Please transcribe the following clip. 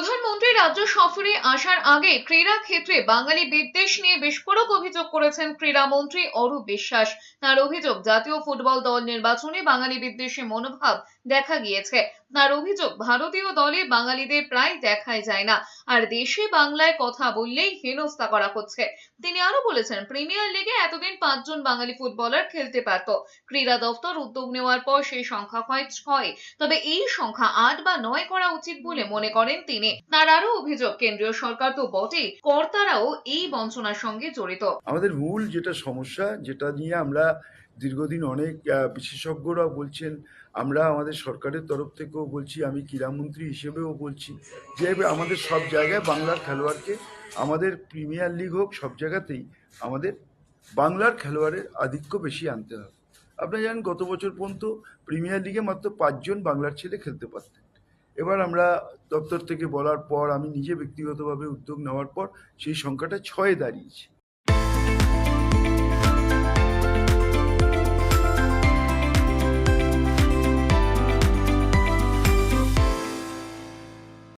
প্রধানমন্ত্রী রাজ্য সফরে আসার আগে ক্রীড়া ক্ষেত্রে বাঙালি বিদ্বেষ নিয়ে বিস্ফোরক অভিযোগ করেছেন ক্রীড়ামন্ত্রী অরূপ বিশ্বাস। তার অভিযোগ, জাতীয় ফুটবল দল নির্বাচনে বাঙালি বিদ্বেষী মনোভাব দেখা গিয়েছে। তার অভিযোগ ভারতীয় দলে বাঙালিদের প্রায় দেখাই যায় না। আর দেশে বাংলায় কথা বললেই হেনস্থা করা হচ্ছে। তিনি আরও বলেছেন, প্রিমিয়ার লিগে এতদিন পাঁচজন বাঙালি ফুটবলার খেলতে পারত। ক্রীড়া দপ্তর উদ্যোগ নেওয়ার পর সেই সংখ্যা হয় ছয়। তবে এই সংখ্যা আট বা নয় করা উচিত বলে মনে করেন তিনি। তার আরও অভিযোগ, কেন্দ্রীয় সরকার তো বটেই, কর্তারাও এই বঞ্চনার সঙ্গে জড়িত। আমাদের মূল যেটা সমস্যা, যেটা নিয়ে আমরা দীর্ঘদিন অনেক বিশেষজ্ঞরা বলছেন, আমরা আমাদের সরকারের তরফ থেকেও বলছি, আমি ক্রীড়ামন্ত্রী হিসেবেও বলছি যে আমাদের সব জায়গায় বাংলার খেলোয়াড়কে আমাদের প্রিমিয়ার লিগ হোক, সব জায়গাতেই আমাদের বাংলার খেলোয়াড়ের আধিক্য বেশি আনতে হবে। আপনারা জানেন, গত বছর পর্যন্ত প্রিমিয়ার লিগে মাত্র পাঁচজন বাংলার ছেলে খেলতে পারতেন। এবার আমরা দপ্তর থেকে বলার পর, আমি নিজে ব্যক্তিগতভাবে উদ্যোগ নেওয়ার পর, সেই সংখ্যাটা ছয়ে দাঁড়িয়েছে।